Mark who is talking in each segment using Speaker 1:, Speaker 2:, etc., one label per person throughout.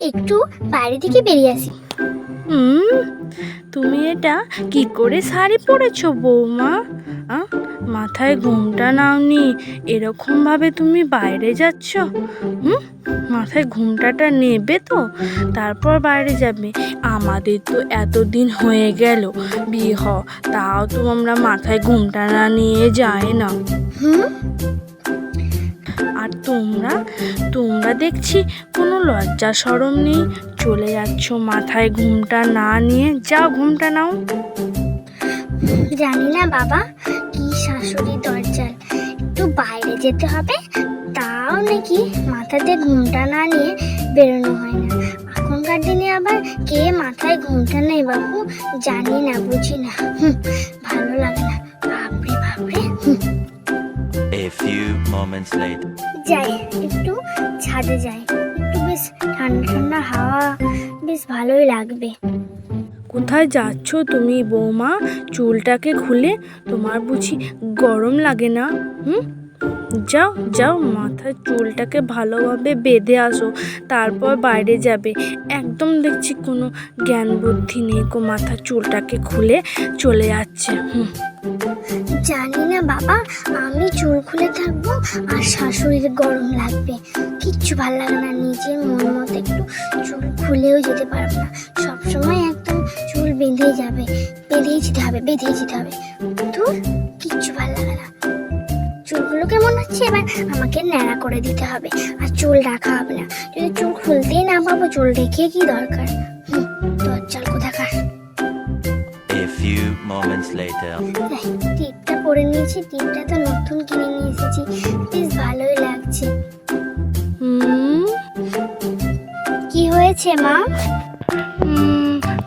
Speaker 1: একটু বাইরে থেকে বেরিয়ে আসি।
Speaker 2: হুম তুমি এটা কি করে শাড়ি পরেছো বৌমা? মাথায় ঘুমটা নাওনি এরকম ভাবে তুমি বাইরে যাচ্ছ? হুম মাথায় ঘুমটাটা নেবে তো তারপর বাইরে যাবে। আমাদের তো এতদিন হয়ে গেল বিয়ে হ তাও তো আমরা মাথায় ঘুমটা না নিয়ে যায় না।
Speaker 1: হুম
Speaker 2: আর তোমরা তোমরা দেখছি কোনো লজ্জা সরম নেই। চলে যাচ্ছ মাথায় ঘুমটা না নিয়ে। যাও ঘুমটা নাও।
Speaker 1: জানি না বাবা, কি শাশুড়ি দরজাল একটু বাইরে যেতে হবে, তাও নাকি মাথাতে ঘুমটা না নিয়ে বেরোনো হয় না। এখনকার দিনে আবার কে মাথায় ঘুমটা নেই বাবু? জানি না, বুঝি না। ভালো লাগে না।
Speaker 3: Moments later.
Speaker 1: যাই একটু ছাদে যাই। একটু বেশ ঠান্ডা ঠান্ডা হাওয়া বেশ ভালোই লাগবে।
Speaker 2: কোথায় যাচ্ছ তুমি বৌমা? চুলটাকে খুলে তোমার বুঝি গরম লাগে না? হুম? যাও যাও মাথায় চুলটাকে ভালোভাবে বেঁধে আসো তারপর বাইরে যাবে। একদম দেখছি কোনো জ্ঞান বুদ্ধি নেই কো মাথার চুলটাকে খুলে চলে যাচ্ছে। হুম।
Speaker 1: জানি না বাবা আমি চুল খুলে থাকব আর শাশুড়ির গরম লাগবে। কিচ্ছু ভালো লাগে না নিজের মন মতো একটু চুল খুলেও যেতে পারব না। সবসময় একদম চুল বেঁধে যাবে বেঁধেই যেতে হবে বেঁধেই যেতে হবে। দূর কিচ্ছু ভালো লাগে না। চুলগুলো কেমন হচ্ছে? এবার আমাকে ন্যাড়া করে দিতে হবে আর চুল রাখা হবে না। যদি চুল খুলতেই না পাবো চুল রেখে কি দরকার? দরজাল কোথাকার?
Speaker 3: A few moments later.
Speaker 1: পরে নিয়েছি তিনটা তো নতুন কিনে নিয়ে এসেছি। বেশ ভালোই লাগছে। কি হয়েছে মা?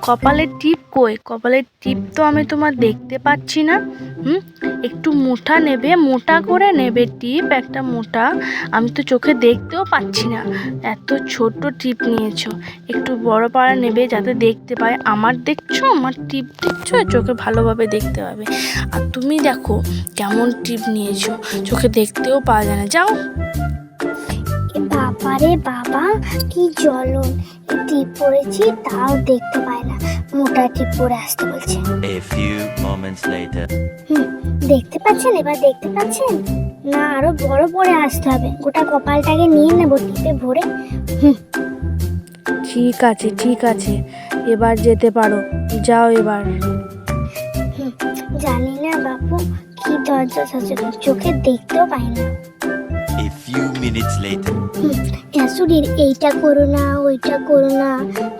Speaker 2: কপালের টিপ কই? কপালের টিপ তো আমি তোমার দেখতে পাচ্ছি না। হুম? একটু মোটা নেবে, মোটা করে নেবে টিপ, একটা মোটা। আমি তো চোখে দেখতেও পাচ্ছি না। এত ছোট টিপ নিয়েছো। একটু বড় পাড়া নেবে যাতে দেখতে পায়। আমার দেখছ? আমার টিপ দেখছ? চোখে ভালোভাবে দেখতে পাবে। আর তুমি দেখো কেমন টিপ নিয়েছো। চোখে দেখতেও পাওয়া যায় না। যাও।
Speaker 1: বাবারে বাবা কি জ্বলন। টিপ পরেছি তাও দেখতে পায় না। মোটা টিপ পরে আসতে বলছে।
Speaker 3: A few moments later.
Speaker 1: হুম দেখতে পাচ্ছেন? এবার দেখতে পাচ্ছেন? না আরও বড় পরে আসতে হবে। গোটা কপালটাকে নিয়ে নেব টিপে ভরে। হুম।
Speaker 2: ঠিক আছে ঠিক আছে। এবার যেতে পারো। যাও এবার।
Speaker 1: হুম জানি না বাপু কি দরজা সাজানো চোখে দেখতেও পাই না।
Speaker 3: A few minutes later.
Speaker 1: শাশুড়ির এইটা করো না ওইটা করো না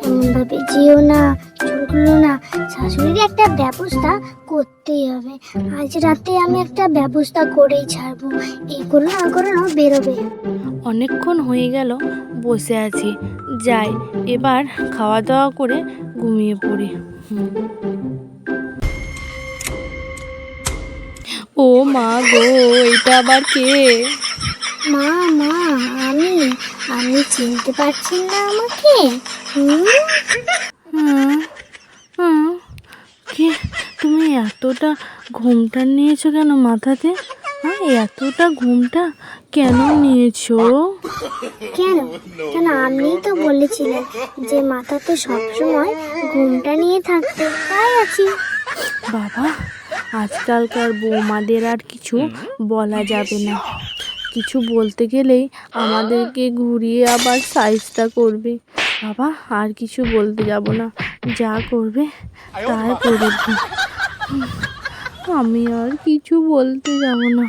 Speaker 1: এমনভাবে যেও না চুলগুলো না। শাশুড়ির একটা ব্যবস্থা করতেই হবে। আজ রাতে আমি একটা ব্যবস্থা করেই ছাড়বো। এই করো না করো না বেরোবে।
Speaker 2: অনেকক্ষণ হয়ে গেল বসে আছি। যাই এবার খাওয়া দাওয়া করে ঘুমিয়ে পড়ি। ও মা গো এটা আবার কে?
Speaker 1: মা মা আমি আমি চিনতে পারছি না আমাকে।
Speaker 2: কে তুমি এতটা ঘুমটা নিয়েছো কেন মাথাতে? হ্যাঁ এতটা ঘুমটা কেন নিয়েছো?
Speaker 1: কেন? কেন আপনিই তো বলেছিলেন যে মাথাতে সবসময় ঘুমটা নিয়ে থাকতে তাই আছি।
Speaker 2: বাবা আজকালকার বৌমাদের আর কিছু বলা যাবে না। কিছু বলতে গেলেই আমাদেরকে ঘুরিয়ে আবার সাইজটা করবে। বাবা, আর কিছু বলতে যাব না। যা করবে তাই করবে আমি আর কিছু বলতে যাব না।